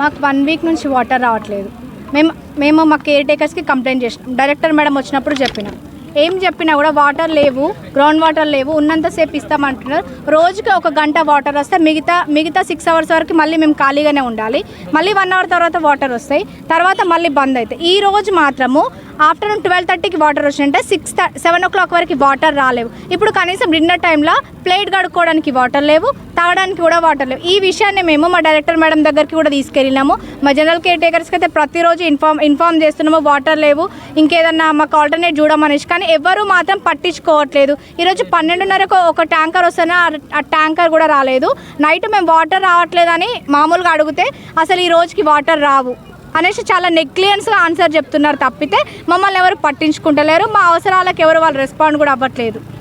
మాకు one week నుంచి water రావట్లేదు. మేము మేము మా కేర్ టేకర్స్కి కంప్లైంట్ చేసినాం. డైరెక్టర్ మేడం వచ్చినప్పుడు చెప్పినాం. ఏం చెప్పినా కూడా వాటర్ లేవు గ్రౌండ్ వాటర్ లేవు ఉన్నంతసేపు ఇస్తామంటున్నారు. రోజుకి ఒక గంట వాటర్ వస్తే మిగతా మిగతా సిక్స్ అవర్స్ వరకు మళ్ళీ మేము ఖాళీగానే ఉండాలి. మళ్ళీ వన్ అవర్ తర్వాత వాటర్ వస్తాయి. తర్వాత మళ్ళీ బంద్ అవుతాయి. ఈ రోజు మాత్రము ఆఫ్టర్నూన్ ట్వెల్వ్ థర్టీకి వాటర్ వచ్చింటే సిక్స్ సెవెన్ ఓ క్లాక్ వరకు వాటర్ రాలేవు. ఇప్పుడు కనీసం డిన్నర్ టైంలో ప్లేట్ కడుక్కోవడానికి వాటర్ లేవు తాగడానికి కూడా వాటర్ లేవు. ఈ విషయాన్ని మేము మా డైరెక్టర్ మేడం దగ్గరికి కూడా తీసుకెళ్ళినాము. మా జనరల్ కేర్ టేకర్స్కి అయితే ప్రతిరోజు ఇన్ఫార్మ్ ఇన్ఫార్మ్ చేస్తున్నాము వాటర్ లేవు ఇంకేదన్నా మాకు ఆల్టర్నేట్ చూడమనేసి. కానీ ఎవరు మాత్రం పట్టించుకోవట్లేదు. ఈరోజు పన్నెండున్నరకు ఒక ట్యాంకర్ వస్తేనే ఆ ట్యాంకర్ కూడా రాలేదు. నైట్ మేము వాటర్ రావట్లేదని మామూలుగా అడిగితే అసలు ఈ రోజుకి వాటర్ రావు. అనేసి చాలా నెగ్లియన్స్గా ఆన్సర్ చెప్తున్నారు తప్పితే మమ్మల్ని ఎవరు పట్టించుకుంటలేరు. మా అవసరాలకు ఎవరు వాళ్ళు రెస్పాండ్ కూడా అవ్వట్లేదు.